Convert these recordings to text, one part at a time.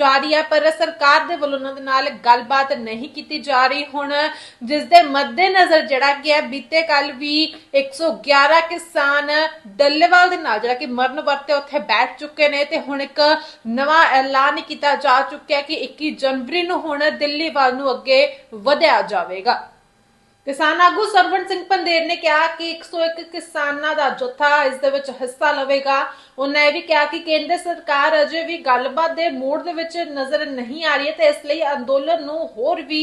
ਜਾਰੀ ਹੈ, ਪਰ ਸਰਕਾਰ ਦੇ ਵੱਲੋਂ ਉਹਨਾਂ ਦੇ ਨਾਲ ਗੱਲਬਾਤ ਨਹੀਂ ਕੀਤੀ ਜਾ ਰਹੀ। ਹੁਣ ਜਿਸ ਦੇ ਮੱਦੇਨਜ਼ਰ ਜਿਹੜਾ ਕਿ ਹੈ, ਬੀਤੇ ਕੱਲ ਵੀ 111 ਕਿਸਾਨ ਡੱਲੇਵਾਲ ਦੇ ਨਾਲ ਜਿਹੜਾ ਕਿ ਮਰਨ ਵਰਤੇ ਉੱਥੇ ਬੈਠ ਚੁੱਕੇ ਨੇ ਤੇ ਹੁਣ ਇੱਕ ਨਵਾਂ ਐਲਾਨ ਕੀਤਾ ਜਾ ਚੁੱਕਿਆ ਕਿ 21 ਜਨਵਰੀ ਨੂੰ ਹੁਣ ਦਿੱਲੀ ਵੱਲ ਨੂੰ ਅੱਗੇ ਵਧਿਆ ਜਾਵੇਗਾ। ਕਿਸਾਨ ਆਗੂ ਸਰਵਣ ਸਿੰਘ ਪੰਦੇਰ ਨੇ ਕਿਹਾ ਕਿ 101 ਕਿਸਾਨਾਂ ਦਾ ਜਥਾ ਇਸ ਦੇ ਵਿੱਚ ਹਿੱਸਾ ਲਵੇਗਾ। ਉਹਨਾਂ ਇਹ ਵੀ ਕਿਹਾ ਕਿ ਕੇਂਦਰ ਸਰਕਾਰ ਅਜੇ ਵੀ ਗੱਲਬਾਤ ਦੇ ਮੋੜ ਦੇ ਵਿੱਚ ਨਜ਼ਰ ਨਹੀਂ ਆ ਰਹੀ ਹੈ ਤੇ ਇਸ ਲਈ ਅੰਦੋਲਨ ਨੂੰ ਹੋਰ ਵੀ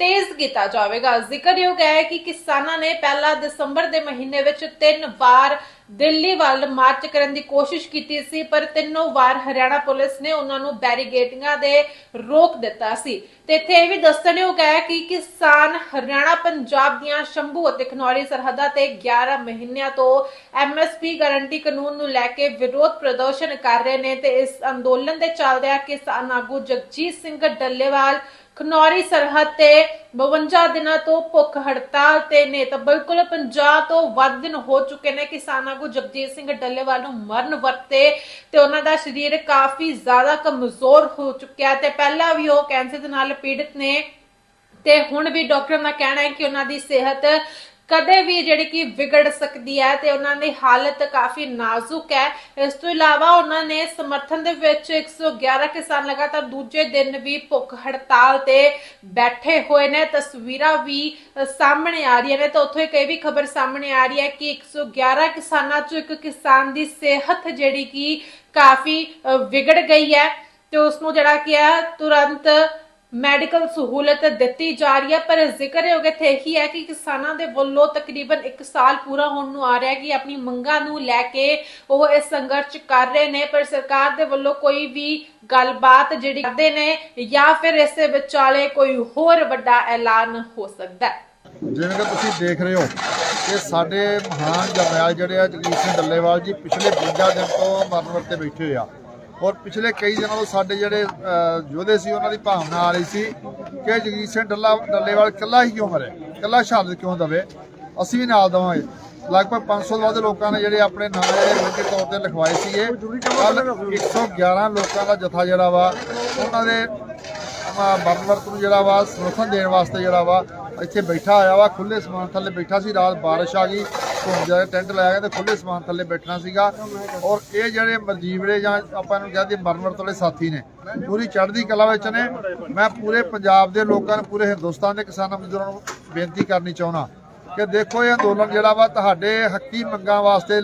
ਤੇਜ਼ ਕੀਤਾ ਜਾਵੇਗਾ। ਜ਼ਿਕਰਯੋਗ ਹੈ ਕਿ ਕਿਸਾਨਾਂ ਨੇ ਪਹਿਲਾ ਦਸੰਬਰ ਦੇ ਮਹੀਨੇ ਵਿੱਚ ਤਿੰਨ ਵਾਰ ਦਿੱਲੀ ਵੱਲ ਮਾਰਚ ਕਰਨ ਦੀ ਕੋਸ਼ਿਸ਼ ਕੀਤੀ ਸੀ, ਪਰ ਤਿੰਨੋਂ ਵਾਰ ਹਰਿਆਣਾ ਪੁਲਿਸ ਨੇ ਉਹਨਾਂ ਨੂੰ ਬੈਰੀਗੇਟਿੰਗਾਂ ਦੇ ਰੋਕ ਦਿੱਤਾ ਸੀ। ਤੇ ਇੱਥੇ ਇਹ ਵੀ ਦੱਸਣਯੋਗ ਹੈ ਕਿ ਕਿਸਾਨ ਹਰਿਆਣਾ ਪੰਜਾਬ ਦੀਆਂ ਸ਼ੰਭੂ ਅਤੇ ਖਨੌਰੀ ਸਰਹੱਦਾਂ ਤੇ 11 ਮਹੀਨਿਆਂ ਤੋਂ ਐਮਐਸਪੀ ਗਾਰੰਟੀ ਕਾਨੂੰਨ ਨੂੰ ਲੈ ਕੇ ਵਿਰੋਧ ਪ੍ਰਦਰਸ਼ਨ ਕਰ ਰਹੇ ਨੇ ਤੇ ਇਸ ਅੰਦੋਲਨ ਦੇ ਚੱਲਦਿਆਂ ਕਿਸਾਨ ਆਗੂ ਜਗਜੀਤ ਸਿੰਘ ਡੱਲੇਵਾਲ ਖਨੌਰੀ ਸਰਹੱਦ ਤੇ 52 ਦਿਨਾਂ ਤੋਂ ਭੁੱਖ ਹੜਤਾਲ ਤੇ ਨੇ ਤਾਂ ਬਿਲਕੁਲ 50 ਤੋਂ ਵੱਧ ਦਿਨ ਹੋ ਚੁੱਕੇ ਨੇ ਕਿਸਾਨ ਆਗੂ ਜਗਜੀਤ ਸਿੰਘ ਡੱਲੇਵਾਲ ਨੂੰ ਮਰਨ ਵਰਤੇ ਤੇ ਉਹਨਾਂ ਦਾ ਸਰੀਰ ਕਾਫੀ ਜ਼ਿਆਦਾ ਕਮਜ਼ੋਰ ਹੋ ਚੁੱਕਿਆ ਤੇ ਪਹਿਲਾਂ ਵੀ ਉਹ ਕੈਂਸਰ ਦੇ ਨਾਲ ਪੀੜਤ ਨੇ ਤੇ ਹੁਣ ਵੀ ਡਾਕਟਰ ਦਾ ਕਹਿਣਾ ਹੈ ਕਿ ਉਹਨਾਂ ਦੀ ਸਿਹਤ ਕਦੇ ਵੀ ਜਿਹੜੀ ਕਿ ਵਿਗੜ ਸਕਦੀ ਹੈ ਤੇ ਉਹਨਾਂ ਦੀ ਹਾਲਤ ਕਾਫੀ ਨਾਜ਼ੁਕ ਹੈ। ਇਸ ਤੋਂ ਇਲਾਵਾ ਉਹਨਾਂ ਨੇ ਸਮਰਥਨ ਦੇ ਵਿੱਚ 111 ਕਿਸਾਨ ਲਗਾਤਾਰ ਦੂਜੇ ਦਿਨ ਵੀ ਭੁੱਖ ਹੜਤਾਲ ਤੇ ਬੈਠੇ ਹੋਏ ਨੇ। ਤਸਵੀਰਾਂ ਵੀ ਸਾਹਮਣੇ ਆ ਰਹੀਆਂ ਨੇ ਤਾਂ ਉੱਥੋਂ ਇੱਕ ਇਹ ਵੀ ਖਬਰ ਸਾਹਮਣੇ ਆ ਰਹੀ ਹੈ ਕਿ 111 ਕਿਸਾਨਾਂ ਚੋਂ ਇੱਕ ਕਿਸਾਨ ਦੀ ਸਿਹਤ ਜਿਹੜੀ ਕਿ ਕਾਫੀ ਵਿਗੜ ਗਈ ਹੈ ਤੇ ਉਸ ਨੂੰ ਜਿਹੜਾ ਕਿ ਤੁਰੰਤ ਮੈਡੀਕਲ ਸਹੂਲਤ ਦਿੱਤੀ ਜਾ ਰਹੀ ਹੈ, ਪਰ ਜ਼ਿਕਰ ਹੋ ਇੱਥੇ ਇਹੀ ਹੈ ਕਿ ਕਿਸਾਨਾਂ ਦੇ ਵੱਲੋਂ ਤਕਰੀਬਨ 1 ਸਾਲ ਪੂਰਾ ਹੋਣ ਨੂੰ ਆ ਰਿਹਾ ਕਿ ਆਪਣੀ ਮੰਗਾਂ ਨੂੰ ਲੈ ਕੇ ਉਹ ਇਸ ਸੰਘਰਸ਼ ਕਰ ਰਹੇ ਨੇ, ਪਰ ਸਰਕਾਰ ਦੇ ਵੱਲੋਂ ਕੋਈ ਵੀ ਗੱਲਬਾਤ ਜਿਹੜੀ ਕਰਦੇ ਨੇ ਜਾਂ ਫਿਰ ਇਸੇ ਵਿਚਾਲੇ ਕੋਈ ਹੋਰ ਵੱਡਾ ਐਲਾਨ ਹੋ ਸਕਦਾ ਹੈ। ਜਿਵੇਂ ਕਿ ਤੁਸੀਂ ਦੇਖ ਰਹੇ ਹੋ ਕਿ ਸਾਡੇ ਮਹਾਨ ਜਰਨੈਲ ਜਿਹੜੇ ਆ ਜਗਜੀਤ ਸਿੰਘ ਡੱਲੇਵਾਲ ਜੀ ਪਿਛਲੇ 52 ਦਿਨ ਤੋਂ ਮਰਨ ਵਰਤੇ ਬੈਠੇ ਹੋਏ ਆ। ਔਰ ਪਿਛਲੇ ਕਈ ਦਿਨਾਂ ਤੋਂ ਸਾਡੇ ਜਿਹੜੇ ਯੋਧੇ ਸੀ, ਉਹਨਾਂ ਦੀ ਭਾਵਨਾ ਆ ਰਹੀ ਸੀ ਕਿ ਜਗਜੀਤ ਸਿੰਘ ਡੱਲਾ, ਡੱਲੇਵਾਲ ਇਕੱਲਾ ਹੀ ਕਿਉਂ ਮਰੇ? ਇਕੱਲਾ ਸ਼ਹਾਦਤ ਕਿਉਂ ਦਵੇ? ਅਸੀਂ ਵੀ ਨਾਲ ਦਵਾਂਗੇ। ਲਗਭਗ 500 ਤੋਂ ਵੱਧ ਲੋਕਾਂ ਨੇ ਜਿਹੜੇ ਆਪਣੇ ਨਾਂ ਜਿਹੜੇ ਤੌਰ ਤੇ ਲਿਖਵਾਏ ਸੀਗੇ। ਕੱਲ 111 ਲੋਕਾਂ ਦਾ ਜਥਾ ਜਿਹੜਾ ਵਾ, ਉਹਨਾਂ ਦੇ ਮਰਨ ਨੂੰ ਜਿਹੜਾ ਵਾ, ਸਮਰਥਨ ਦੇਣ ਵਾਸਤੇ ਜਿਹੜਾ ਵਾ, ਇੱਥੇ ਬੈਠਾ ਹੋਇਆ ਵਾ ਖੁੱਲੇ ਸਮਾਨ ਥੱਲੇ ਬੈਠਾ ਸੀ, ਰਾਤ ਬਾਰਿਸ਼ ਆ ਗਈ। ਧੁੰਦ ਜਾ ਟੈਂਟ ਲਾਇਆ ਤੇ ਖੁੱਲੇ ਸਮਾਨ ਥੱਲੇ ਬੈਠਣਾ ਸੀਗਾ। ਔਰ ਇਹ ਜਿਹੜੇ ਮਰਜੀਵੜੇ ਜਾਂ ਆਪਾਂ ਨੂੰ ਕਹਿੰਦੇ ਮਰਨ ਵਾਲੇ ਸਾਥੀ ਨੇ, ਪੂਰੀ ਚੜ੍ਹਦੀ ਕਲਾ ਵਿੱਚ ਨੇ। ਮੈਂ ਪੂਰੇ ਪੰਜਾਬ ਦੇ ਲੋਕਾਂ ਨੂੰ, ਪੂਰੇ ਹਿੰਦੁਸਤਾਨ ਦੇ ਕਿਸਾਨਾਂ ਮਜ਼ਦੂਰਾਂ ਨੂੰ ਬੇਨਤੀ ਕਰਨੀ ਚਾਹੁੰਦਾ ਕਿ ਦੇਖੋ ਇਹ ਅੰਦੋਲਨ ਜਿਹੜਾ ਵਾ ਤੁਹਾਡੇ ਹੱਕੀ ਮੰਗਾਂ ਵਾਸਤੇ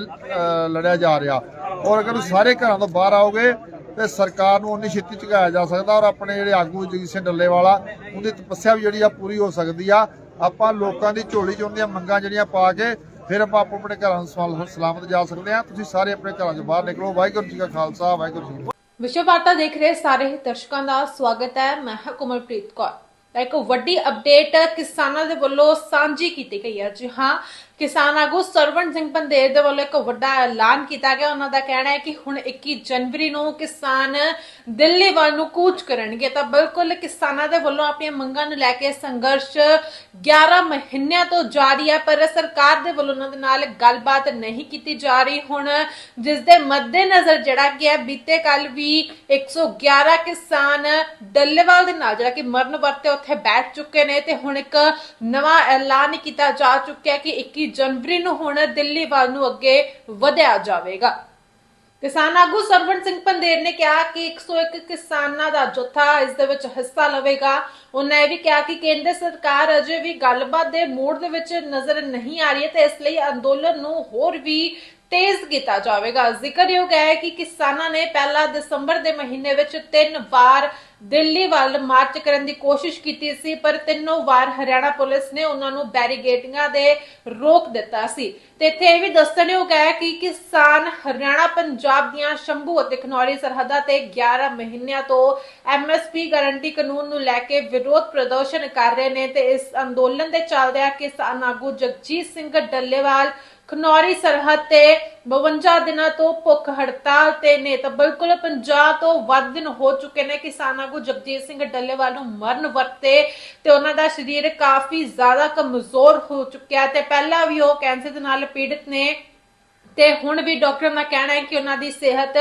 ਲੜਿਆ ਜਾ ਰਿਹਾ। ਔਰ ਅਗਰ ਤੁਸੀਂ ਸਾਰੇ ਘਰਾਂ ਤੋਂ ਬਾਹਰ ਆਓਗੇ ਤੇ ਸਰਕਾਰ ਨੂੰ ਉਨੀ ਛੇਤੀ ਝੁਕਾਇਆ ਜਾ ਸਕਦਾ ਔਰ ਆਪਣੇ ਜਿਹੜੇ ਆਗੂ ਜਗਜੀਤ ਸਿੰਘ ਡੱਲੇਵਾਲਾ, ਉਹਦੀ ਤਪੱਸਿਆ ਵੀ ਜਿਹੜੀ ਆ ਪੂਰੀ ਹੋ ਸਕਦੀ ਆ। ਆਪਾਂ ਲੋਕਾਂ ਦੀ ਝੋਲੀ ਚੋਂ ਦੀਆਂ ਮੰਗਾਂ ਜਿਹੜੀਆਂ ਪਾ ਕੇ ਫਿਰ ਆਪਾਂ ਆਪੋ ਆਪਣੇ ਘਰਾਂ ਨੂੰ ਸਲਾਮਤ ਜਾ ਸਕਦੇ ਆ ਤੁਸੀਂ ਸਾਰੇ ਆਪਣੇ ਘਰਾਂ ਤੋਂ ਬਾਹਰ ਨਿਕਲੋ। ਵਾਹਿਗੁਰੂ ਜੀ ਕਾ ਖਾਲਸਾ, ਵਾਹਿਗੁਰੂ ਜੀ ਵਿਸ਼ਵ ਵਾਰਤਾ ਦੇਖ ਰਹੇ ਸਾਰੇ ਹੀ ਦਰਸ਼ਕਾਂ ਦਾ ਸਵਾਗਤ ਹੈ। ਮੈਂ ਹਾਂ ਕੋਮਲਪ੍ਰੀਤ ਕੌਰ। ਤਾਂ ਇੱਕ ਵੱਡੀ ਅਪਡੇਟ ਕਿਸਾਨਾਂ ਦੇ ਵੱਲੋਂ ਸਾਂਝੀ ਕੀਤੀ ਗਈ ਹੈ। ਜੀ ਹਾਂ ਕਿਸਾਨ ਆਗੂ ਸਰਵਣ ਸਿੰਘ ਪੰਦੇਰ ਦੇ ਵੱਲੋਂ ਇੱਕ ਵੱਡਾ ਐਲਾਨ ਕੀਤਾ ਗਿਆ। ਉਹਨਾਂ ਦਾ ਕਹਿਣਾ ਹੈ ਕਿ ਹੁਣ 21 ਜਨਵਰੀ ਨੂੰ ਕਿਸਾਨ ਦਿੱਲੀ ਵੱਲ ਨੂੰ ਕੂਚ ਕਰਨਗੇ। ਤਾਂ ਬਿਲਕੁਲ ਕਿਸਾਨਾਂ ਦੇ ਵੱਲੋਂ ਆਪਣੀਆਂ ਮੰਗਾਂ ਨੂੰ ਲੈ ਕੇ ਸੰਘਰਸ਼ 11 ਮਹੀਨਿਆਂ ਤੋਂ ਜਾਰੀ ਹੈ, ਪਰ ਸਰਕਾਰ ਦੇ ਵੱਲੋਂ ਉਹਨਾਂ ਦੇ ਨਾਲ ਗੱਲਬਾਤ ਨਹੀਂ ਕੀਤੀ ਜਾ ਰਹੀ। ਹੁਣ ਜਿਸ ਦੇ ਮੱਦੇਨਜ਼ਰ ਜਿਹੜਾ ਕਿ ਹੈ, ਬੀਤੇ ਕੱਲ ਵੀ 111 ਕਿਸਾਨ ਡੱਲੇਵਾਲ ਦੇ ਨਾਲ ਜਿਹੜਾ ਕਿ ਮਰਨ ਵਰਤੇ ਉੱਥੇ ਬੈਠ ਚੁੱਕੇ ਨੇ ਤੇ ਹੁਣ ਇੱਕ ਨਵਾਂ ਐਲਾਨ ਕੀਤਾ ਜਾ ਚੁੱਕਿਆ ਕਿ 21 ਜਨਵਰੀ ਨੂੰ ਹੁਣ ਦਿੱਲੀ ਵੱਲ ਨੂੰ ਅੱਗੇ ਵਧਿਆ ਜਾਵੇਗਾ। ਕਿਸਾਨ ਆਗੂ ਸਰਵਣ ਸਿੰਘ ਪੰਦੇਰ ਨੇ ਕਿਹਾ ਕਿ 101 ਕਿਸਾਨਾਂ ਦਾ ਜਥਾ ਇਸ ਦੇ ਵਿੱਚ ਹਿੱਸਾ ਲਵੇਗਾ। ਉਹਨਾਂ ਇਹ ਵੀ ਕਿਹਾ ਕਿ ਕੇਂਦਰ ਸਰਕਾਰ ਅਜੇ ਵੀ ਗੱਲਬਾਤ ਦੇ ਮੋੜ ਦੇ ਵਿੱਚ ਨਜ਼ਰ ਨਹੀਂ ਆ ਰਹੀ ਹੈ ਤੇ ਇਸ ਲਈ ਅੰਦੋਲਨ ਨੂੰ ਹੋਰ ਵੀ ਤੇਜ਼ ਕੀਤਾ ਜਾਵੇਗਾ। ਜ਼ਿਕਰਯੋਗ ਹੈ ਕਿ ਕਿਸਾਨਾਂ ਨੇ ਪਹਿਲਾ ਦਸੰਬਰ ਦੇ ਮਹੀਨੇ ਵਿੱਚ ਤਿੰਨ ਵਾਰ ਦਿੱਲੀ ਵੱਲ ਮਾਰਚ ਕਰਨ ਦੀ ਕੋਸ਼ਿਸ਼ ਕੀਤੀ ਸੀ, ਪਰ ਤਿੰਨੋਂ ਵਾਰ ਹਰਿਆਣਾ ਪੁਲਿਸ ਨੇ ਉਹਨਾਂ ਨੂੰ ਬੈਰੀਗੇਟਿੰਗਾਂ ਦੇ ਰੋਕ ਦਿੱਤਾ ਸੀ। ਤੇ ਇੱਥੇ ਇਹ ਵੀ ਦੱਸਣਯੋਗ ਹੈ ਕਿ ਕਿਸਾਨ ਹਰਿਆਣਾ ਪੰਜਾਬ ਦੀਆਂ ਸ਼ੰਭੂ ਅਤੇ ਖਨੌਰੀ ਸਰਹੱਦਾਂ ਤੇ 11 ਮਹੀਨਿਆਂ ਤੋਂ ਐਮਐਸਪੀ ਗਾਰੰਟੀ ਕਾਨੂੰਨ ਨੂੰ ਲੈ ਕੇ ਵਿਰੋਧ ਪ੍ਰਦਰਸ਼ਨ ਕਰ ਰਹੇ ਨੇ ਤੇ ਇਸ ਅੰਦੋਲਨ ਦੇ ਚੱਲਦਿਆਂ ਕਿਸਾਨ ਆਗੂ ਜਗਜੀਤ ਸਿੰਘ ਡੱਲੇਵਾਲ ਖਨੌਰੀ ਸਰਹੱਦ ਤੇ 52 ਦਿਨਾਂ ਤੋਂ ਭੁੱਖ ਹੜਤਾਲ ਤੇ ਨੇ ਤਾਂ ਬਿਲਕੁਲ 50 ਤੋਂ ਵੱਧ ਦਿਨ ਹੋ ਚੁੱਕੇ ਨੇ। ਕਿਸਾਨ ਆਗੂ ਜਗਜੀਤ ਸਿੰਘ ਡੱਲੇਵਾਲ ਨੂੰ ਮਰਨ ਵਰਤੇ ਤੇ ਉਹਨਾਂ ਦਾ ਸਰੀਰ ਕਾਫੀ ਜ਼ਿਆਦਾ ਕਮਜ਼ੋਰ ਹੋ ਚੁੱਕਿਆ ਤੇ ਪਹਿਲਾਂ ਵੀ ਉਹ ਕੈਂਸਰ ਦੇ ਨਾਲ ਪੀੜਤ ਨੇ ਤੇ ਹੁਣ ਵੀ ਡਾਕਟਰ ਦਾ ਕਹਿਣਾ ਹੈ ਕਿ ਉਹਨਾਂ ਦੀ ਸਿਹਤ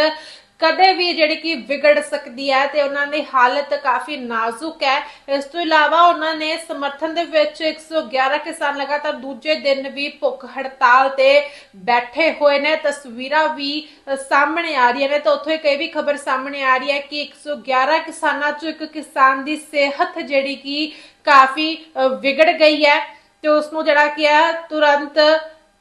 ਕਦੇ ਵੀ ਜਿਹੜੀ ਕਿ ਵਿਗੜ ਸਕਦੀ ਹੈ ਤੇ ਉਹਨਾਂ ਦੀ ਹਾਲਤ ਕਾਫੀ ਨਾਜ਼ੁਕ ਹੈ। ਇਸ ਤੋਂ ਇਲਾਵਾ ਉਹਨਾਂ ਨੇ ਸਮਰਥਨ ਦੇ ਵਿੱਚ 111 ਕਿਸਾਨ ਲਗਾਤਾਰ ਦੂਜੇ ਦਿਨ ਵੀ ਭੁੱਖ ਹੜਤਾਲ ਤੇ ਬੈਠੇ ਹੋਏ ਨੇ। ਤਸਵੀਰਾਂ ਵੀ ਸਾਹਮਣੇ ਆ ਰਹੀਆਂ ਨੇ ਤਾਂ ਉੱਥੋਂ ਇੱਕ ਇਹ ਵੀ ਖਬਰ ਸਾਹਮਣੇ ਆ ਰਹੀ ਹੈ ਕਿ 111 ਕਿਸਾਨਾਂ ਚੋਂ ਇੱਕ ਕਿਸਾਨ ਦੀ ਸਿਹਤ ਜਿਹੜੀ ਕਿ ਕਾਫੀ ਵਿਗੜ ਗਈ ਹੈ ਤੇ ਉਸ ਨੂੰ ਜਿਹੜਾ ਕਿ ਹੈ ਤੁਰੰਤ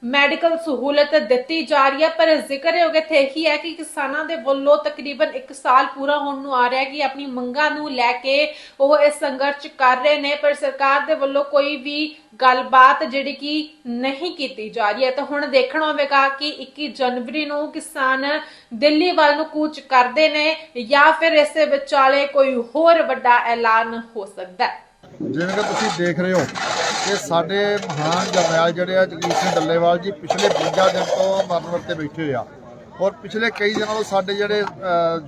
ਮੈਡੀਕਲ ਸਹੂਲਤ ਦਿੱਤੀ ਜਾ ਰਹੀ ਹੈ, ਪਰ ਜ਼ਿਕਰਯੋਗ ਇੱਥੇ ਇਹੀ ਹੈ ਕਿ ਕਿਸਾਨਾਂ ਦੇ ਵੱਲੋਂ ਤਕਰੀਬਨ 1 ਸਾਲ ਪੂਰਾ ਹੋਣ ਨੂੰ ਆ ਰਿਹਾ ਹੈ ਕਿ ਆਪਣੀ ਮੰਗਾਂ ਨੂੰ ਲੈ ਕੇ ਉਹ ਇਹ ਸੰਘਰਸ਼ ਕਰ ਰਹੇ ਨੇ, ਪਰ ਸਰਕਾਰ ਦੇ ਵੱਲੋਂ ਕੋਈ ਵੀ ਗੱਲਬਾਤ ਜਿਹੜੀ ਕਿ ਨਹੀਂ ਕੀਤੀ ਜਾ ਰਹੀ ਹੈ। ਤਾਂ ਹੁਣ ਦੇਖਣਾ ਹੋਵੇਗਾ ਕਿ 21 ਜਨਵਰੀ ਨੂੰ ਕਿਸਾਨ ਦਿੱਲੀ ਵੱਲ ਨੂੰ ਕੂਚ ਕਰਦੇ ਨੇ ਜਾਂ ਫਿਰ ਇਸੇ ਵਿਚਾਲੇ ਕੋਈ ਹੋਰ ਵੱਡਾ ਐਲਾਨ ਹੋ ਸਕਦਾ ਹੈ। ਜਿਵੇਂ ਕਿ ਤੁਸੀਂ ਦੇਖ ਰਹੇ ਹੋ ਕਿ ਸਾਡੇ ਮਹਾਨ ਜਰਨੈਲ ਜਿਹੜੇ ਆ ਜਗਜੀਤ ਸਿੰਘ ਡੱਲੇਵਾਲ ਜੀ ਪਿਛਲੇ 52 ਦਿਨ ਤੋਂ ਮਰਨ ਵਰਤੇ ਬੈਠੇ ਹੋਏ ਆ। ਔਰ ਪਿਛਲੇ ਕਈ ਦਿਨਾਂ ਤੋਂ ਸਾਡੇ ਜਿਹੜੇ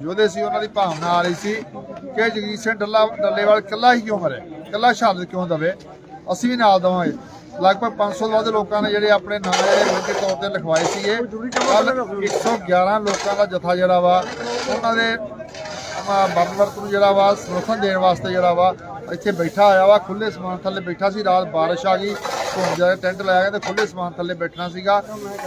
ਯੋਧੇ ਸੀ, ਉਹਨਾਂ ਦੀ ਭਾਵਨਾ ਆ ਰਹੀ ਸੀ ਕਿ ਜਗਜੀਤ ਸਿੰਘ ਡੱਲਾ, ਡੱਲੇਵਾਲ ਇਕੱਲਾ ਹੀ ਕਿਉਂ ਮਰੇ? ਇਕੱਲਾ ਸ਼ਹਾਦਤ ਕਿਉਂ ਦਵੇ? ਅਸੀਂ ਵੀ ਨਾਲ ਦੇਵਾਂਗੇ। ਲਗਭਗ 500 ਤੋਂ ਵੱਧ ਲੋਕਾਂ ਨੇ ਜਿਹੜੇ ਆਪਣੇ ਨਾਂ ਜਿਹੜੇ ਲਿਖਤੀ ਤੌਰ ਤੇ ਲਿਖਵਾਏ ਸੀਗੇ। ਕੱਲ੍ਹ 111 ਲੋਕਾਂ ਦਾ ਜਥਾ ਜਿਹੜਾ ਵਾ, ਉਹਨਾਂ ਦੇ ਮਰਨ ਵਰਤ ਨੂੰ ਜਿਹੜਾ ਵਾ, ਸਮਰਥਨ ਦੇਣ ਵਾਸਤੇ ਜਿਹੜਾ ਵਾ ਇੱਥੇ ਬੈਠਾ ਹੋਇਆ ਵਾ ਖੁੱਲੇ ਸਮਾਨ ਥੱਲੇ ਬੈਠਾ ਸੀ, ਰਾਤ ਬਾਰਿਸ਼ ਆ ਗਈ, ਧੁੰਦ ਜਿਹਾ ਟੈਂਟ ਲਾਇਆ ਗਿਆ ਤੇ ਖੁੱਲੇ ਸਮਾਨ ਥੱਲੇ ਬੈਠਣਾ ਸੀਗਾ।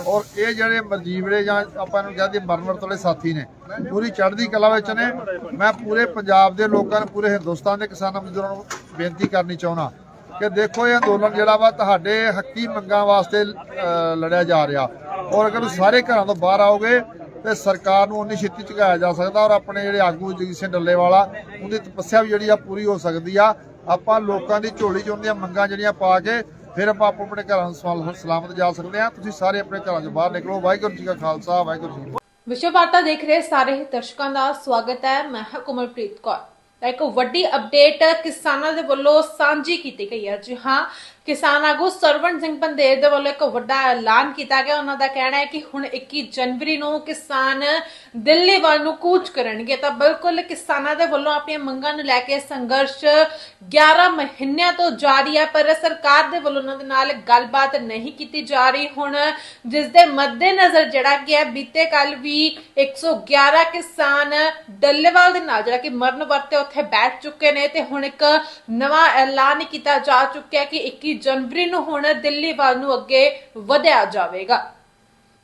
ਔਰ ਇਹ ਜਿਹੜੇ ਮਰਜੀਵੜੇ ਜਾਂ ਆਪਾਂ ਨੂੰ ਕਹਿੰਦੇ ਮਰਨ ਵਰਤ ਸਾਥੀ ਨੇ, ਪੂਰੀ ਚੜ੍ਹਦੀ ਕਲਾ ਵਿੱਚ ਨੇ। ਮੈਂ ਪੂਰੇ ਪੰਜਾਬ ਦੇ ਲੋਕਾਂ ਨੂੰ, ਪੂਰੇ ਹਿੰਦੁਸਤਾਨ ਦੇ ਕਿਸਾਨਾਂ ਮਜ਼ਦੂਰਾਂ ਨੂੰ ਬੇਨਤੀ ਕਰਨੀ ਚਾਹੁੰਦਾ ਕਿ ਦੇਖੋ ਇਹ ਅੰਦੋਲਨ ਜਿਹੜਾ ਵਾ ਤੁਹਾਡੇ ਹੱਕੀ ਮੰਗਾਂ ਵਾਸਤੇ ਲੜਿਆ ਜਾ ਰਿਹਾ। ਔਰ ਅਗਰ ਸਾਰੇ ਘਰਾਂ ਤੋਂ ਬਾਹਰ ਆਓਗੇ ਤੇ ਸਰਕਾਰ ਨੂੰ ਉਨੀ ਛੇਤੀ ਝੁਕਾਇਆ ਜਾ ਸਕਦਾ ਔਰ ਆਪਣੇ ਜਿਹੜੇ ਆਗੂ ਜਗਜੀਤ ਸਿੰਘ ਡੱਲੇਵਾਲਾ, ਉਹਦੀ ਤਪੱਸਿਆ ਵੀ ਜਿਹੜੀ ਆ ਪੂਰੀ ਹੋ ਸਕਦੀ ਆ। ਆਪਾਂ ਲੋਕਾਂ ਦੀ ਝੋਲੀ 'ਚ ਉਹਦੀਆਂ ਮੰਗਾਂ ਜਿਹੜੀਆਂ ਪਾ ਕੇ ਫਿਰ ਆਪਾਂ ਆਪੋ ਆਪਣੇ ਘਰਾਂ ਨੂੰ ਸਲਾਮਤ ਜਾ ਸਕਦੇ ਆ। ਤੁਸੀਂ ਸਾਰੇ ਆਪਣੇ ਘਰਾਂ ਚ ਬਾਹਰ ਨਿਕਲੋ। ਵਾਹਿਗੁਰੂ ਜੀ ਕਾ ਖਾਲਸਾ, ਵਾਹਿਗੁਰੂ ਜੀ ਵਿਸ਼ਵ ਵਾਰਤਾ ਦੇਖ ਰਹੇ ਸਾਰੇ ਹੀ ਦਰਸ਼ਕਾਂ ਦਾ ਸਵਾਗਤ ਹੈ। ਮੈਂ ਹਾਂ ਕੋਮਲਪ੍ਰੀਤ ਕੌਰ। ਤਾਂ ਇੱਕ ਵੱਡੀ ਅਪਡੇਟ ਕਿਸਾਨਾਂ ਦੇ ਵੱਲੋਂ ਸਾਂਝੀ ਕੀਤੀ ਗਈ ਹੈ। ਜੀ ਹਾਂ ਕਿਸਾਨ ਆਗੂ ਸਰਵਣ ਸਿੰਘ ਪੰਦੇਰ ਦੇ ਵੱਲੋਂ ਇੱਕ ਵੱਡਾ ਐਲਾਨ ਕੀਤਾ ਗਿਆ। ਉਹਨਾਂ ਦਾ ਕਹਿਣਾ ਹੈ ਕਿ ਹੁਣ 21 ਜਨਵਰੀ ਨੂੰ ਕਿਸਾਨ ਦਿੱਲੀ ਵੱਲ ਨੂੰ ਕੂਚ ਕਰਨਗੇ। ਤਾਂ ਬਿਲਕੁਲ ਕਿਸਾਨਾਂ ਦੇ ਵੱਲੋਂ ਆਪਣੀਆਂ ਮੰਗਾਂ ਨੂੰ ਲੈ ਕੇ ਸੰਘਰਸ਼ 11 ਮਹੀਨਿਆਂ ਤੋਂ ਜਾਰੀ ਹੈ ਪਰ ਸਰਕਾਰ ਦੇ ਵੱਲੋਂ ਉਹਨਾਂ ਦੇ ਨਾਲ ਗੱਲਬਾਤ ਨਹੀਂ ਕੀਤੀ ਜਾ ਰਹੀ। ਹੁਣ ਜਿਸ ਦੇ ਮੱਦੇਨਜ਼ਰ ਜਿਹੜਾ ਕਿ ਹੈ, ਬੀਤੇ ਕੱਲ ਵੀ 111 ਕਿਸਾਨ ਡੱਲੇਵਾਲ ਦੇ ਨਾਲ ਜਿਹੜਾ ਕਿ ਮਰਨ ਵਰਤੇ ਉੱਥੇ ਬੈਠ ਚੁੱਕੇ ਨੇ ਤੇ ਹੁਣ ਇੱਕ ਨਵਾਂ ਐਲਾਨ ਕੀਤਾ ਜਾ ਚੁੱਕਿਆ ਕਿ 21 ਜਨਵਰੀ ਨੂੰ ਹੁਣ ਦਿੱਲੀ ਵੱਲ ਨੂੰ ਅੱਗੇ ਵਧਿਆ ਜਾਵੇਗਾ।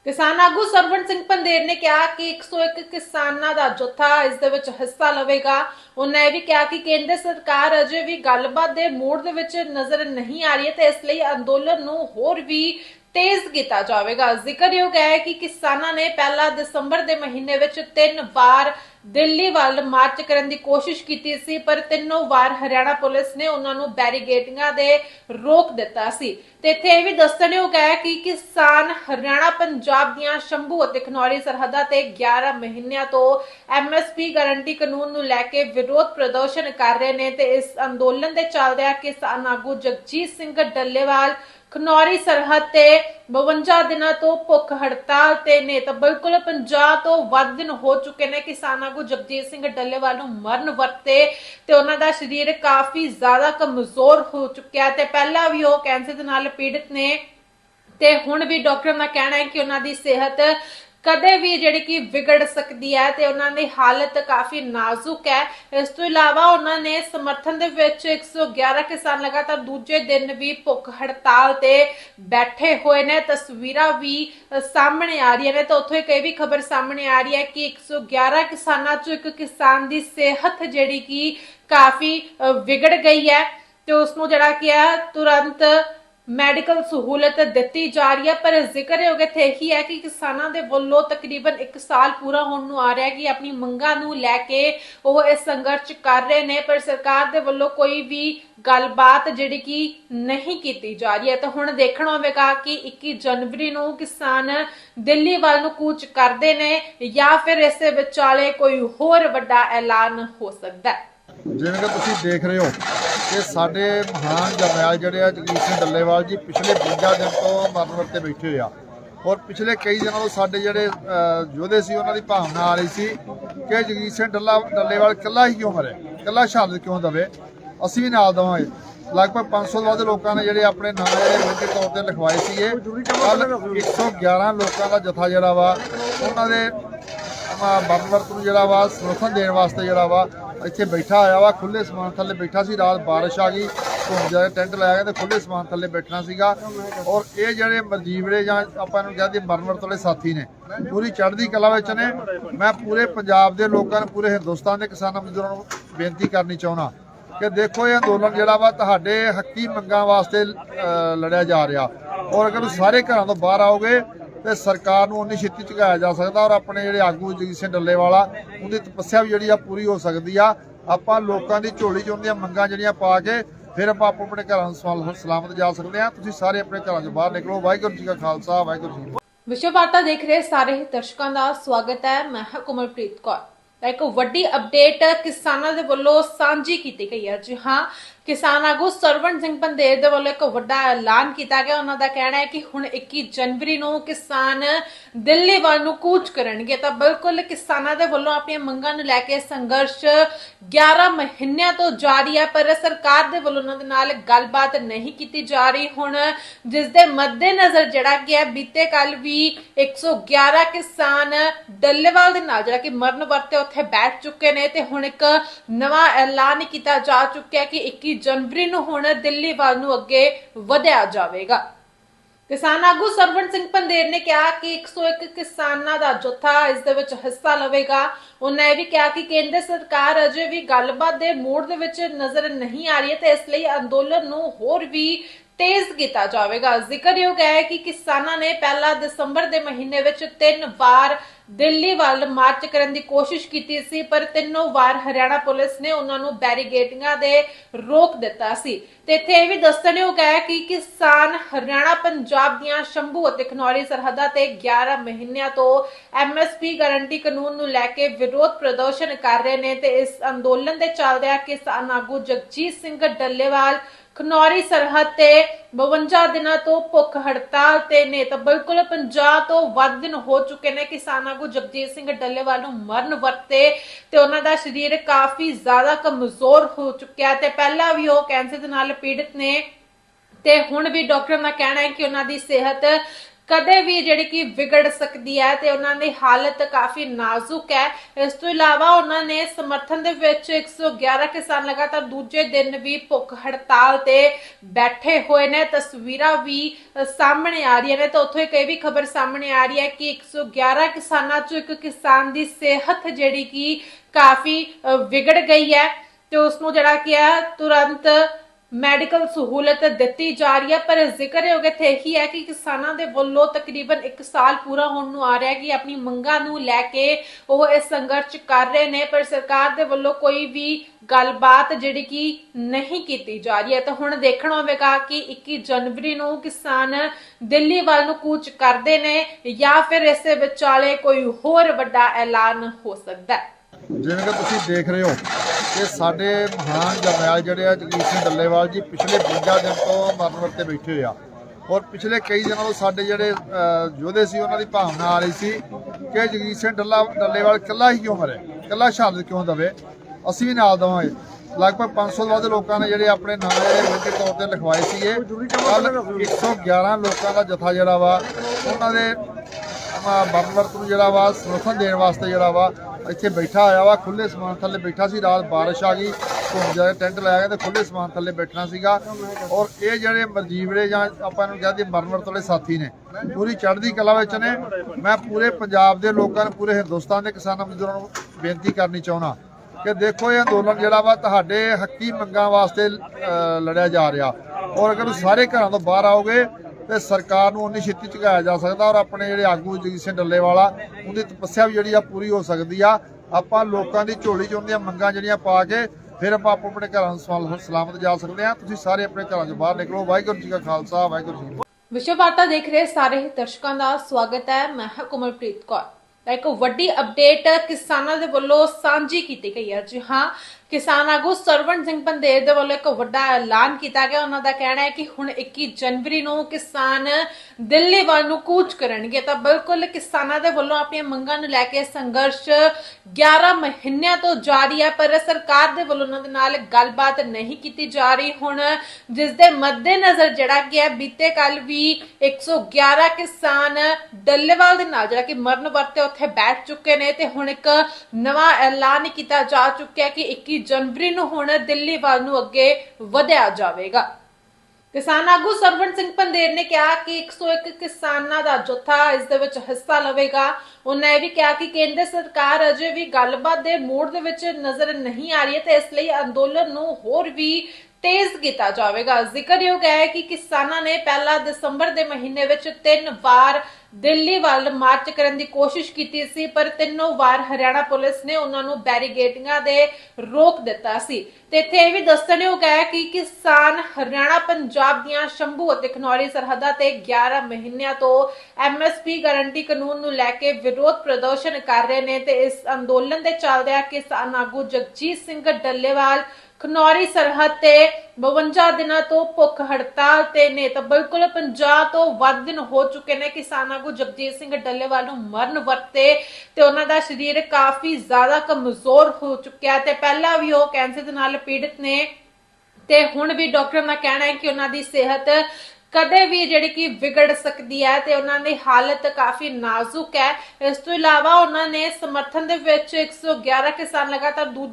ਕਿਸਾਨ ਆਗੂ ਸਰਵਣ ਸਿੰਘ ਪੰਦੇਰ ਨੇ ਕਿਹਾ ਕਿ 101 ਕਿਸਾਨਾਂ ਦਾ ਜਥਾ ਇਸ ਦੇ ਵਿੱਚ ਹਿੱਸਾ ਲਵੇਗਾ। ਉਹਨਾਂ ਇਹ ਵੀ ਕਿਹਾ ਕਿ ਕੇਂਦਰ ਸਰਕਾਰ ਅਜੇ ਵੀ ਗੱਲਬਾਤ ਦੇ ਮੋੜ ਦੇ ਵਿੱਚ ਨਜ਼ਰ ਨਹੀਂ ਆ ਰਹੀ ਹੈ ਤੇ ਇਸ ਲਈ ਅੰਦੋਲਨ ਨੂੰ ਹੋਰ ਵੀ ਤੇਜ਼ ਕੀਤਾ ਜਾਵੇਗਾ। ਜ਼ਿਕਰਯੋਗ ਹੈ ਕਿ ਕਿਸਾਨਾਂ ਨੇ ਪਹਿਲਾ ਦਸੰਬਰ ਦੇ ਮਹੀਨੇ ਵਿੱਚ ਤਿੰਨ ਵਾਰ ਦਿੱਲੀ ਵੱਲ ਮਾਰਚ ਕਰਨ ਦੀ ਕੋਸ਼ਿਸ਼ ਕੀਤੀ ਸੀ, ਪਰ ਤਿੰਨੋਂ ਵਾਰ ਹਰਿਆਣਾ ਪੁਲਿਸ ਨੇ ਉਹਨਾਂ ਨੂੰ ਬੈਰੀਗੇਟਿੰਗਾਂ ਦੇ ਰੋਕ ਦਿੱਤਾ ਸੀ। ਤੇ ਇੱਥੇ ਇਹ ਵੀ ਦੱਸਣਯੋਗ ਹੈ ਕਿ ਕਿਸਾਨ ਹਰਿਆਣਾ ਪੰਜਾਬ ਦੀਆਂ ਸ਼ੰਭੂ ਅਤੇ ਖਨੌਰੀ ਸਰਹੱਦਾਂ ਤੇ 11 ਮਹੀਨਿਆਂ ਤੋਂ ਐਮਐਸਪੀ ਗਾਰੰਟੀ ਕਾਨੂੰਨ ਨੂੰ ਲੈ ਕੇ ਵਿਰੋਧ ਪ੍ਰਦਰਸ਼ਨ ਕਰ ਰਹੇ ਨੇ ਤੇ ਇਸ ਅੰਦੋਲਨ ਦੇ ਚੱਲਦਿਆਂ ਕਿਸਾਨ ਆਗੂ ਜਗਜੀਤ ਸਿੰਘ ਡੱਲੇਵਾਲ ਖਨੌਰੀ ਸਰਹੱਦ ਤੇ 52 ਦਿਨਾਂ ਤੋਂ ਭੁੱਖ ਹੜਤਾਲ ਤੇ ਨੇ ਤਾਂ ਬਿਲਕੁਲ 50 ਤੋਂ ਵੱਧ ਦਿਨ ਹੋ ਚੁੱਕੇ ਨੇ। ਕਿਸਾਨ ਆਗੂ ਜਗਜੀਤ ਸਿੰਘ ਡੱਲੇਵਾਲ ਨੂੰ ਮਰਨ ਵਰਤੇ ਤੇ ਉਹਨਾਂ ਦਾ ਸਰੀਰ ਕਾਫੀ ਜ਼ਿਆਦਾ ਕਮਜ਼ੋਰ ਹੋ ਚੁੱਕਿਆ ਤੇ ਪਹਿਲਾਂ ਵੀ ਉਹ ਕੈਂਸਰ ਦੇ ਨਾਲ ਪੀੜਤ ਨੇ। ਤੇ ਹੁਣ ਵੀ ਡਾਕਟਰ ਦਾ ਕਹਿਣਾ ਹੈ ਕਿ ਉਹਨਾਂ ਦੀ ਸਿਹਤ ਕਦੇ ਵੀ ਜਿਹੜੀ ਕਿ ਵਿਗੜ ਸਕਦੀ ਹੈ ਤੇ ਉਹਨਾਂ ਦੀ ਹਾਲਤ ਕਾਫੀ ਨਾਜ਼ੁਕ ਹੈ। ਇਸ ਤੋਂ ਇਲਾਵਾ ਉਹਨਾਂ ਨੇ ਸਮਰਥਨ ਦੇ ਵਿੱਚ 111 ਕਿਸਾਨ ਲਗਾਤਾਰ ਦੂਜੇ ਦਿਨ ਵੀ ਭੁੱਖ ਹੜਤਾਲ ਤੇ ਬੈਠੇ ਹੋਏ ਨੇ। ਤਸਵੀਰਾਂ ਵੀ ਸਾਹਮਣੇ ਆ ਰਹੀਆਂ ਨੇ ਤਾਂ ਉੱਥੋਂ ਇੱਕ ਇਹ ਵੀ ਖਬਰ ਸਾਹਮਣੇ ਆ ਰਹੀ ਹੈ ਕਿ 111 ਕਿਸਾਨਾਂ ਚੋਂ ਇੱਕ ਕਿਸਾਨ ਦੀ ਸਿਹਤ ਜਿਹੜੀ ਕਿ ਕਾਫੀ ਵਿਗੜ ਗਈ ਹੈ ਤੇ ਉਸ ਨੂੰ ਜਿਹੜਾ ਕਿ ਤੁਰੰਤ ਮੈਡੀਕਲ ਸਹੂਲਤ ਦਿੱਤੀ ਜਾ ਰਹੀ ਹੈ, ਪਰ ਜ਼ਿਕਰਯੋਗ ਇੱਥੇ ਇਹੀ ਹੈ ਕਿ ਕਿਸਾਨਾਂ ਦੇ ਵੱਲੋਂ ਤਕਰੀਬਨ 1 ਸਾਲ ਪੂਰਾ ਹੋਣ ਨੂੰ ਆ ਰਿਹਾ ਹੈ ਕਿ ਆਪਣੀ ਮੰਗਾਂ ਨੂੰ ਲੈ ਕੇ ਉਹ ਇਹ ਸੰਘਰਸ਼ ਕਰ ਰਹੇ ਨੇ, ਪਰ ਸਰਕਾਰ ਦੇ ਵੱਲੋਂ ਕੋਈ ਵੀ ਗੱਲਬਾਤ ਜਿਹੜੀ ਕਿ ਨਹੀਂ ਕੀਤੀ ਜਾ ਰਹੀ ਹੈ। ਤਾਂ ਹੁਣ ਦੇਖਣਾ ਹੋਵੇਗਾ ਕਿ 21 ਜਨਵਰੀ ਨੂੰ ਕਿਸਾਨ ਦਿੱਲੀ ਵੱਲ ਨੂੰ ਕੂਚ ਕਰਦੇ ਨੇ ਜਾਂ ਫਿਰ ਇਸੇ ਵਿਚਾਲੇ ਕੋਈ ਹੋਰ ਵੱਡਾ ਐਲਾਨ ਹੋ ਸਕਦਾ ਹੈ। ਜਿਵੇਂ ਕਿ ਤੁਸੀਂ ਦੇਖ ਰਹੇ ਹੋ ਕਿ ਸਾਡੇ ਮਹਾਨ ਜਰਨੈਲ ਜਿਹੜੇ ਆ ਜਗਜੀਤ ਸਿੰਘ ਡੱਲੇਵਾਲ ਜੀ ਪਿਛਲੇ 52 ਦਿਨ ਤੋਂ ਮਰਨ ਵਰਤੇ ਬੈਠੇ ਹੋਏ ਆ। ਔਰ ਪਿਛਲੇ ਕਈ ਦਿਨਾਂ ਤੋਂ ਸਾਡੇ ਜਿਹੜੇ ਯੋਧੇ ਸੀ, ਉਹਨਾਂ ਦੀ ਭਾਵਨਾ ਆ ਰਹੀ ਸੀ ਕਿ ਜਗਜੀਤ ਸਿੰਘ ਡੱਲਾ, ਡੱਲੇਵਾਲ ਇਕੱਲਾ ਹੀ ਕਿਉਂ ਮਰੇ? ਇਕੱਲਾ ਸ਼ਹਾਦਤ ਕਿਉਂ ਦਵੇ? ਅਸੀਂ ਵੀ ਨਾਲ ਦੇਵਾਂਗੇ। ਲਗਭਗ 500 ਤੋਂ ਵੱਧ ਲੋਕਾਂ ਨੇ ਜਿਹੜੇ ਆਪਣੇ ਨਾਂ ਜਿਹੜੇ ਲਿਖਤੀ ਤੌਰ ਤੇ ਲਿਖਵਾਏ ਸੀਗੇ। ਕੱਲ੍ਹ 111 ਲੋਕਾਂ ਦਾ ਜਥਾ ਜਿਹੜਾ ਵਾ, ਉਹਨਾਂ ਦੇ ਬਰਨਵਰਤ ਨੂੰ ਜਿਹੜਾ ਵਾ, ਸਮਰਥਨ ਦੇਣ ਵਾਸਤੇ ਜਿਹੜਾ ਵਾ ਇੱਥੇ ਬੈਠਾ ਹੋਇਆ ਵਾ ਖੁੱਲੇ ਸਮਾਨ ਥੱਲੇ ਬੈਠਾ ਸੀ, ਰਾਤ ਬਾਰਿਸ਼ ਆ ਗਈ, ਧੁੰਦ ਜਿਹਾ ਟੈਂਟ ਲਾਇਆ ਗਿਆ ਤੇ ਖੁੱਲੇ ਸਮਾਨ ਥੱਲੇ ਬੈਠਣਾ ਸੀਗਾ। ਔਰ ਇਹ ਜਿਹੜੇ ਮਰਜੀਵੜੇ ਜਾਂ ਆਪਾਂ ਇਹਨੂੰ ਕਹਿੰਦੇ ਬਰਨਵਰਤ ਵਾਲੇ ਸਾਥੀ ਨੇ, ਪੂਰੀ ਚੜ੍ਹਦੀ ਕਲਾ ਵਿੱਚ ਨੇ। ਮੈਂ ਪੂਰੇ ਪੰਜਾਬ ਦੇ ਲੋਕਾਂ ਨੂੰ, ਪੂਰੇ ਹਿੰਦੁਸਤਾਨ ਦੇ ਕਿਸਾਨਾਂ ਮਜ਼ਦੂਰਾਂ ਨੂੰ ਬੇਨਤੀ ਕਰਨੀ ਚਾਹੁੰਦਾ ਕਿ ਦੇਖੋ ਇਹ ਅੰਦੋਲਨ ਜਿਹੜਾ ਵਾ ਤੁਹਾਡੇ ਹੱਕੀ ਮੰਗਾਂ ਵਾਸਤੇ ਲੜਿਆ ਜਾ ਰਿਹਾ। ਔਰ ਅਗਰ ਸਾਰੇ ਘਰਾਂ ਤੋਂ ਬਾਹਰ ਆਓਗੇ ਤੇ ਸਰਕਾਰ ਨੂੰ ਉਨੀ ਛੇਤੀ ਝੁਕਾਇਆ ਜਾ ਸਕਦਾ ਔਰ ਆਪਣੇ ਜਿਹੜੇ ਆਗੂ ਜਗਜੀਤ ਸਿੰਘ ਡੱਲੇਵਾਲਾ, ਉਹਦੀ ਤਪੱਸਿਆ ਵੀ ਜਿਹੜੀ ਆ ਪੂਰੀ ਹੋ ਸਕਦੀ ਆ। ਆਪਾਂ ਲੋਕਾਂ ਦੀ ਝੋਲੀ ਚੋਂ ਦੀਆਂ ਮੰਗਾਂ ਜਿਹੜੀਆਂ ਪਾ ਕੇ ਫਿਰ ਆਪਾਂ ਆਪੋ ਆਪਣੇ ਘਰਾਂ ਨੂੰ ਸਲਾਮਤ ਜਾ ਸਕਦੇ ਆ। ਤੁਸੀਂ ਸਾਰੇ ਆਪਣੇ ਘਰਾਂ ਤੋਂ ਬਾਹਰ ਨਿਕਲੋ। ਵਾਹਿਗੁਰੂ ਜੀ ਕਾ ਖਾਲਸਾ, ਵਾਹਿਗੁਰੂ ਜੀ ਵਿਸ਼ਵ ਵਾਰਤਾ ਦੇਖ ਰਹੇ ਸਾਰੇ ਹੀ ਦਰਸ਼ਕਾਂ ਦਾ ਸਵਾਗਤ ਹੈ। ਮੈਂ ਹਾਂ ਕੌਰ। ਤਾਂ ਇੱਕ ਵੱਡੀ ਅਪਡੇਟ ਕਿਸਾਨਾਂ ਦੇ ਵੱਲੋਂ ਸਾਂਝੀ ਕੀਤੀ ਗਈ ਹੈ। ਜੀ ਹਾਂ ਕਿਸਾਨ ਆਗੂ ਸਰਵਣ ਸਿੰਘ ਪੰਦੇਰ ਦੇ ਵੱਲੋਂ ਇੱਕ ਵੱਡਾ ਐਲਾਨ ਕੀਤਾ ਗਿਆ। ਉਹਨਾਂ ਦਾ ਕਹਿਣਾ ਹੈ ਕਿ ਹੁਣ 21 ਜਨਵਰੀ ਨੂੰ ਕਿਸਾਨ ਦਿੱਲੀ ਵੱਲ ਨੂੰ ਕੂਚ ਕਰਨਗੇ। ਤਾਂ ਬਿਲਕੁਲ ਕਿਸਾਨਾਂ ਦੇ ਵੱਲੋਂ ਆਪਣੀਆਂ ਮੰਗਾਂ ਨੂੰ ਲੈ ਕੇ ਸੰਘਰਸ਼ 11 ਮਹੀਨਿਆਂ ਤੋਂ ਜਾਰੀ ਹੈ ਪਰ ਸਰਕਾਰ ਦੇ ਵੱਲੋਂ ਉਹਨਾਂ ਦੇ ਨਾਲ ਗੱਲਬਾਤ ਨਹੀਂ ਕੀਤੀ ਜਾ ਰਹੀ। ਹੁਣ ਜਿਸ ਦੇ ਮੱਦੇਨਜ਼ਰ ਜਿਹੜਾ ਕਿ ਹੈ, ਬੀਤੇ ਕੱਲ ਵੀ 111 ਕਿਸਾਨ ਡੱਲੇਵਾਲ ਦੇ ਨਾਲ ਜਿਹੜਾ ਕਿ ਮਰਨ ਵਰਤੇ ਉੱਥੇ ਬੈਠ ਚੁੱਕੇ ਨੇ ਤੇ ਹੁਣ ਇੱਕ ਨਵਾਂ ਐਲਾਨ ਕੀਤਾ ਜਾ ਚੁੱਕਿਆ ਕਿ 21 ਜਨਵਰੀ ਨੂੰ ਹੁਣ ਦਿੱਲੀ ਵੱਲ ਨੂੰ ਅੱਗੇ ਵਧਿਆ ਜਾਵੇਗਾ। ਕਿਸਾਨ ਆਗੂ ਸਰਵਣ ਸਿੰਘ ਪੰਦੇਰ ਨੇ ਕਿਹਾ ਕਿ 101 ਕਿਸਾਨਾਂ ਦਾ ਜਥਾ ਇਸ ਦੇ ਵਿੱਚ ਹਿੱਸਾ ਲਵੇਗਾ। ਉਹਨਾਂ ਇਹ ਵੀ ਕਿਹਾ ਕਿ ਕੇਂਦਰ ਸਰਕਾਰ ਅਜੇ ਵੀ ਗੱਲਬਾਤ ਦੇ ਮੋੜ ਦੇ ਵਿੱਚ ਨਜ਼ਰ ਨਹੀਂ ਆ ਰਹੀ ਹੈ ਤੇ ਇਸ ਲਈ ਅੰਦੋਲਨ ਨੂੰ ਹੋਰ ਵੀ ਤੇਜ਼ ਕੀਤਾ ਜਾਵੇਗਾ। ਜ਼ਿਕਰਯੋਗ ਹੈ ਕਿ ਕਿਸਾਨਾਂ ਨੇ ਪਹਿਲਾ ਦਸੰਬਰ ਦੇ ਮਹੀਨੇ ਵਿੱਚ ਤਿੰਨ ਵਾਰ ਦਿੱਲੀ ਵੱਲ ਮਾਰਚ ਕਰਨ ਦੀ ਕੋਸ਼ਿਸ਼ ਕੀਤੀ ਸੀ, ਪਰ ਤਿੰਨੋਂ ਵਾਰ ਹਰਿਆਣਾ ਪੁਲਿਸ ਨੇ ਉਹਨਾਂ ਨੂੰ ਬੈਰੀਗੇਟਿੰਗਾਂ ਦੇ ਰੋਕ ਦਿੱਤਾ ਸੀ। ਤੇ ਇੱਥੇ ਇਹ ਵੀ ਦੱਸਣਯੋਗ ਹੈ ਕਿ ਕਿਸਾਨ ਹਰਿਆਣਾ ਪੰਜਾਬ ਦੀਆਂ ਸ਼ੰਭੂ ਅਤੇ ਖਨੌਰੀ ਸਰਹੱਦਾਂ ਤੇ 11 ਮਹੀਨਿਆਂ ਤੋਂ ਐਮਐਸਪੀ ਗਾਰੰਟੀ ਕਾਨੂੰਨ ਨੂੰ ਲੈ ਕੇ ਵਿਰੋਧ ਪ੍ਰਦਰਸ਼ਨ ਕਰ ਰਹੇ ਨੇ ਤੇ ਇਸ ਅੰਦੋਲਨ ਦੇ ਚੱਲਦਿਆਂ ਕਿਸਾਨ ਆਗੂ ਜਗਜੀਤ ਸਿੰਘ ਡੱਲੇਵਾਲ ਖਨੌਰੀ ਸਰਹੱਦ ਤੇ 52 ਦਿਨਾਂ ਤੋਂ ਭੁੱਖ ਹੜਤਾਲ ਤੇ ਨੇ ਤਾਂ ਬਿਲਕੁਲ 50 ਤੋਂ ਵੱਧ ਦਿਨ ਹੋ ਚੁੱਕੇ ਨੇ। ਕਿਸਾਨ ਆਗੂ ਜਗਜੀਤ ਸਿੰਘ ਡੱਲੇਵਾਲ ਨੂੰ ਮਰਨ ਵਰਤੇ ਤੇ ਉਹਨਾਂ ਦਾ ਸਰੀਰ ਕਾਫੀ ਜ਼ਿਆਦਾ ਕਮਜ਼ੋਰ ਹੋ ਚੁੱਕਿਆ ਤੇ ਪਹਿਲਾਂ ਵੀ ਉਹ ਕੈਂਸਰ ਦੇ ਨਾਲ ਪੀੜਤ ਨੇ ਤੇ ਹੁਣ ਵੀ ਡਾਕਟਰਾਂ ਦਾ ਕਹਿਣਾ ਹੈ ਕਿ ਉਹਨਾਂ ਦੀ ਸਿਹਤ ਕਦੇ ਵੀ ਜਿਹੜੀ ਕਿ ਵਿਗੜ ਸਕਦੀ ਹੈ ਤੇ ਉਹਨਾਂ ਦੀ ਹਾਲਤ ਕਾਫੀ ਨਾਜ਼ੁਕ ਹੈ। ਇਸ ਤੋਂ ਇਲਾਵਾ ਉਹਨਾਂ ਨੇ ਸਮਰਥਨ ਦੇ ਵਿੱਚ 111 ਕਿਸਾਨ ਲਗਾਤਾਰ ਦੂਜੇ ਦਿਨ ਵੀ ਭੁੱਖ ਹੜਤਾਲ ਤੇ ਬੈਠੇ ਹੋਏ ਨੇ। ਤਸਵੀਰਾਂ ਵੀ ਸਾਹਮਣੇ ਆ ਰਹੀਆਂ ਨੇ ਤਾਂ ਉੱਥੋਂ ਇੱਕ ਇਹ ਵੀ ਖਬਰ ਸਾਹਮਣੇ ਆ ਰਹੀ ਹੈ ਕਿ 111 ਕਿਸਾਨਾਂ ਚੋਂ ਇੱਕ ਕਿਸਾਨ ਦੀ ਸਿਹਤ ਜਿਹੜੀ ਕਿ ਕਾਫੀ ਵਿਗੜ ਗਈ ਹੈ ਤੇ ਉਸ ਨੂੰ ਜਿਹੜਾ ਕਿ ਹੈ ਤੁਰੰਤ ਮੈਡੀਕਲ ਸਹੂਲਤ ਦਿੱਤੀ ਜਾ ਰਹੀ ਹੈ, ਪਰ ਜ਼ਿਕਰਯੋਗ ਇੱਥੇ ਇਹੀ ਹੈ ਕਿ ਕਿਸਾਨਾਂ ਦੇ ਵੱਲੋਂ ਤਕਰੀਬਨ 1 ਸਾਲ ਪੂਰਾ ਹੋਣ ਨੂੰ ਆ ਰਿਹਾ ਹੈ ਕਿ ਆਪਣੀ ਮੰਗਾਂ ਨੂੰ ਲੈ ਕੇ ਉਹ ਇਸ ਸੰਘਰਸ਼ ਕਰ ਰਹੇ ਨੇ, ਪਰ ਸਰਕਾਰ ਦੇ ਵੱਲੋਂ ਕੋਈ ਵੀ ਗੱਲਬਾਤ ਜਿਹੜੀ ਕਿ ਨਹੀਂ ਕੀਤੀ ਜਾ ਰਹੀ ਹੈ। ਤਾਂ ਹੁਣ ਦੇਖਣਾ ਹੋਵੇਗਾ ਕਿ 21 ਜਨਵਰੀ ਨੂੰ ਕਿਸਾਨ ਦਿੱਲੀ ਵੱਲ ਨੂੰ ਕੂਚ ਕਰਦੇ ਨੇ ਜਾਂ ਫਿਰ ਇਸੇ ਵਿਚਾਲੇ ਕੋਈ ਹੋਰ ਵੱਡਾ ਐਲਾਨ ਹੋ ਸਕਦਾ ਹੈ। ਜਿਵੇਂ ਕਿ ਤੁਸੀਂ ਦੇਖ ਰਹੇ ਹੋ ਕਿ ਸਾਡੇ ਮਹਾਨ ਜਰਨੈਲ ਜਿਹੜੇ ਆ ਜਗਜੀਤ ਸਿੰਘ ਡੱਲੇਵਾਲ ਜੀ ਪਿਛਲੇ 52 ਦਿਨ ਤੋਂ ਮਰਨ ਵਰਤੇ ਬੈਠੇ ਹੋਏ ਆ। ਔਰ ਪਿਛਲੇ ਕਈ ਦਿਨਾਂ ਤੋਂ ਸਾਡੇ ਜਿਹੜੇ ਯੋਧੇ ਸੀ, ਉਹਨਾਂ ਦੀ ਭਾਵਨਾ ਆ ਰਹੀ ਸੀ ਕਿ ਜਗਜੀਤ ਸਿੰਘ ਡੱਲਾ, ਡੱਲੇਵਾਲ ਇਕੱਲਾ ਹੀ ਕਿਉਂ ਮਰੇ? ਇਕੱਲਾ ਸ਼ਹਾਦਤ ਕਿਉਂ ਦਵੇ? ਅਸੀਂ ਵੀ ਨਾਲ ਦੇਵਾਂਗੇ। ਲਗਭਗ 500 ਤੋਂ ਵੱਧ ਲੋਕਾਂ ਨੇ ਜਿਹੜੇ ਆਪਣੇ ਨਾਂ ਜਿਹੜੇ ਲਿਖਤੀ ਤੌਰ ਤੇ ਲਿਖਵਾਏ ਸੀਗੇ। ਕੱਲ 111 ਲੋਕਾਂ ਦਾ ਜਥਾ ਜਿਹੜਾ ਵਾ, ਉਹਨਾਂ ਦੇ ਬਰਨਵਰਤ ਨੂੰ ਜਿਹੜਾ ਵਾ ਸਮਰਥਨ ਦੇਣ ਵਾਸਤੇ ਜਿਹੜਾ ਵਾ, ਇੱਥੇ ਬੈਠਾ ਹੋਇਆ ਵਾ ਖੁੱਲੇ ਸਮਾਨ ਥੱਲੇ ਬੈਠਾ ਸੀ, ਰਾਤ ਬਾਰਿਸ਼ ਆ ਗਈ ਧੁੰਦ ਜਿਹਾ ਟੈਂਟ ਲਾਇਆ ਗਿਆ ਤੇ ਖੁੱਲੇ ਸਮਾਨ ਥੱਲੇ ਬੈਠਣਾ ਸੀਗਾ। ਔਰ ਇਹ ਜਿਹੜੇ ਮਰਜੀਵੜੇ ਜਾਂ ਆਪਾਂ ਇਹਨੂੰ ਕਹਿੰਦੇ ਬਰਨਵਰਤ ਵਾਲੇ ਸਾਥੀ ਨੇ, ਪੂਰੀ ਚੜ੍ਹਦੀ ਕਲਾ ਵਿੱਚ ਨੇ। ਮੈਂ ਪੂਰੇ ਪੰਜਾਬ ਦੇ ਲੋਕਾਂ ਨੂੰ, ਪੂਰੇ ਹਿੰਦੁਸਤਾਨ ਦੇ ਕਿਸਾਨਾਂ ਮਜ਼ਦੂਰਾਂ ਨੂੰ ਬੇਨਤੀ ਕਰਨੀ ਚਾਹੁੰਦਾ ਕਿ ਦੇਖੋ ਇਹ ਅੰਦੋਲਨ ਜਿਹੜਾ ਵਾ, ਤੁਹਾਡੇ ਹੱਕੀ ਮੰਗਾਂ ਵਾਸਤੇ ਲੜਿਆ ਜਾ ਰਿਹਾ। ਔਰ ਅਗਰ ਸਾਰੇ ਘਰਾਂ ਤੋਂ ਬਾਹਰ ਆਓਗੇ ਤੇ ਸਰਕਾਰ ਨੂੰ ਉਨੀ ਛੇਤੀ ਝੁਕਾਇਆ ਜਾ ਸਕਦਾ ਔਰ ਆਪਣੇ ਜਿਹੜੇ ਆਗੂ ਜਗਜੀਤ ਸਿੰਘ ਡੱਲੇਵਾਲਾ, ਉਹਦੀ ਤਪੱਸਿਆ ਵੀ ਜਿਹੜੀ ਆ ਪੂਰੀ ਹੋ ਸਕਦੀ ਆ। ਆਪਾਂ ਲੋਕਾਂ ਦੀ ਝੋਲੀ ਚੋਂ ਦੀਆਂ ਮੰਗਾਂ ਜਿਹੜੀਆਂ ਪਾ ਕੇ ਫਿਰ ਆਪਾਂ ਆਪੋ ਆਪਣੇ ਘਰਾਂ ਨੂੰ ਸਲਾਮਤ ਜਾ ਸਕਦੇ ਆ। ਤੁਸੀਂ ਸਾਰੇ ਆਪਣੇ ਘਰਾਂ ਤੋਂ ਬਾਹਰ ਨਿਕਲੋ। ਵਾਹਿਗੁਰੂ ਜੀ ਕਾ ਖਾਲਸਾ, ਵਾਹਿਗੁਰੂ ਜੀ ਵਿਸ਼ਵ ਵਾਰਤਾ ਦੇਖ ਰਹੇ ਸਾਰੇ ਹੀ ਦਰਸ਼ਕਾਂ ਦਾ ਸਵਾਗਤ ਹੈ। ਮੈਂ ਹਾਂ ਕੁਮਲਪ੍ਰੀਤ ਕੌਰ। ਇੱਕ ਵੱਡੀ ਅਪਡੇਟ ਕਿਸਾਨਾਂ ਦੇ ਵੱਲੋਂ ਸਾਂਝੀ ਕੀਤੀ ਗਈ ਹੈ। ਜੀ ਹਾਂ ਕਿਸਾਨ ਆਗੂ ਸਰਵਣ ਸਿੰਘ ਪੰਦੇਰ ਦੇ ਵੱਲੋਂ ਇੱਕ ਵੱਡਾ ਐਲਾਨ ਕੀਤਾ ਗਿਆ। ਉਹਨਾਂ ਦਾ ਕਹਿਣਾ ਹੈ ਕਿ ਹੁਣ 21 ਜਨਵਰੀ ਨੂੰ ਕਿਸਾਨ ਦਿੱਲੀ ਵੱਲ ਨੂੰ ਕੂਚ ਕਰਨਗੇ। ਤਾਂ ਬਿਲਕੁਲ ਕਿਸਾਨਾਂ ਦੇ ਵੱਲੋਂ ਆਪਣੀਆਂ ਮੰਗਾਂ ਨੂੰ ਲੈ ਕੇ ਸੰਘਰਸ਼ 11 ਮਹੀਨਿਆਂ ਤੋਂ ਜਾਰੀ ਹੈ, ਪਰ ਸਰਕਾਰ ਦੇ ਵੱਲੋਂ ਉਹਨਾਂ ਦੇ ਨਾਲ ਗੱਲਬਾਤ ਨਹੀਂ ਕੀਤੀ ਜਾ ਰਹੀ। ਹੁਣ ਜਿਸ ਦੇ ਮੱਦੇਨਜ਼ਰ ਜਿਹੜਾ ਕਿ ਹੈ, ਬੀਤੇ ਕੱਲ ਵੀ 111 ਕਿਸਾਨ ਡੱਲੇਵਾਲ ਦੇ ਨਾਲ ਜਿਹੜਾ ਕਿ ਮਰਨ ਵਰਤੇ ਉੱਥੇ ਬੈਠ ਚੁੱਕੇ ਨੇ ਤੇ ਹੁਣ ਇੱਕ ਨਵਾਂ ਐਲਾਨ ਕੀਤਾ ਜਾ ਚੁੱਕਿਆ ਕਿ 21 ਜਨਵਰੀ ਨੂੰ ਹੁਣ ਦਿੱਲੀ ਵੱਲ ਨੂੰ ਅੱਗੇ ਵਧਿਆ ਜਾਵੇਗਾ। ਕਿਸਾਨ ਆਗੂ ਸਰਵਣ ਸਿੰਘ ਪੰਦੇਰ ਨੇ ਕਿਹਾ ਕਿ 101 ਕਿਸਾਨਾਂ ਦਾ ਜਥਾ ਇਸ ਦੇ ਵਿੱਚ ਹਿੱਸਾ ਲਵੇਗਾ। ਉਹਨਾਂ ਇਹ ਵੀ ਕਿਹਾ ਕਿ ਕੇਂਦਰ ਸਰਕਾਰ ਅਜੇ ਵੀ ਗੱਲਬਾਤ ਦੇ ਮੋੜ ਦੇ ਵਿੱਚ ਨਜ਼ਰ ਨਹੀਂ ਆ ਰਹੀ ਹੈ ਤੇ ਇਸ ਲਈ ਅੰਦੋਲਨ ਨੂੰ ਹੋਰ ਵੀ ਤੇਜ਼ ਕੀਤਾ ਜਾਵੇਗਾ। ਜ਼ਿਕਰਯੋਗ ਹੈ ਕਿ ਕਿਸਾਨਾਂ ਨੇ ਪਹਿਲਾ ਦਸੰਬਰ ਦੇ ਮਹੀਨੇ ਵਿੱਚ ਤਿੰਨ ਵਾਰ ਦਿੱਲੀ ਵੱਲ ਮਾਰਚ ਕਰਨ ਦੀ ਕੋਸ਼ਿਸ਼ ਕੀਤੀ ਸੀ, ਪਰ ਤਿੰਨੋਂ ਵਾਰ ਹਰਿਆਣਾ ਪੁਲਿਸ ਨੇ ਉਹਨਾਂ ਨੂੰ ਬੈਰੀਗੇਟਿੰਗਾਂ ਦੇ ਰੋਕ ਦਿੱਤਾ ਸੀ। ਤੇ ਇੱਥੇ ਇਹ ਵੀ ਦੱਸਣਯੋਗ ਹੈ ਕਿ ਕਿਸਾਨ ਹਰਿਆਣਾ ਪੰਜਾਬ ਦੀਆਂ ਸ਼ੰਭੂ ਅਤੇ ਖਨੌਰੀ ਸਰਹੱਦਾਂ ਤੇ 11 ਮਹੀਨਿਆਂ ਤੋਂ ਐਮਐਸਪੀ ਗਾਰੰਟੀ ਕਾਨੂੰਨ ਨੂੰ ਲੈ ਕੇ ਵਿਰੋਧ ਪ੍ਰਦਰਸ਼ਨ ਕਰ ਰਹੇ ਨੇ ਤੇ ਇਸ ਅੰਦੋਲਨ ਦੇ ਚੱਲਦਿਆਂ ਕਿਸਾਨ ਆਗੂ ਜਗਜੀਤ ਸਿੰਘ ਡੱਲੇਵਾਲ ਖਨੌਰੀ ਸਰਹੱਦ ਤੇ 52 ਦਿਨਾਂ ਤੋਂ ਭੁੱਖ ਹੜਤਾਲ ਤੇ ਨੇ ਤਾਂ ਬਿਲਕੁਲ 50 ਤੋਂ ਵੱਧ ਦਿਨ ਹੋ ਚੁੱਕੇ ਨੇ ਕਿਸਾਨ ਆਗੂ ਜਗਜੀਤ ਸਿੰਘ ਡੱਲੇਵਾਲ ਨੂੰ ਮਰਨ ਵਰਤੇ ਤੇ ਉਹਨਾਂ ਦਾ ਸਰੀਰ ਕਾਫੀ ਜ਼ਿਆਦਾ ਕਮਜ਼ੋਰ ਹੋ ਚੁੱਕਿਆ ਤੇ ਪਹਿਲਾਂ ਵੀ ਉਹ ਕੈਂਸਰ ਦੇ ਨਾਲ ਪੀੜਤ ਨੇ ਤੇ ਹੁਣ ਵੀ ਡਾਕਟਰਾਂ ਦਾ ਕਹਿਣਾ ਹੈ ਕਿ ਉਹਨਾਂ ਦੀ ਸਿਹਤ ਕਦੇ ਵੀ ਜਿਹੜੀ ਕਿ ਵਿਗੜ ਸਕਦੀ ਹੈ ਤੇ ਉਹਨਾਂ ਦੀ ਹਾਲਤ ਕਾਫੀ ਨਾਜ਼ੁਕ ਹੈ। ਇਸ ਤੋਂ ਇਲਾਵਾ ਉਹਨਾਂ ਨੇ ਸਮਰਥਨ ਦੇ ਵਿੱਚ 111 ਕਿਸਾਨ ਲਗਾਤਾਰ ਦੂਜੇ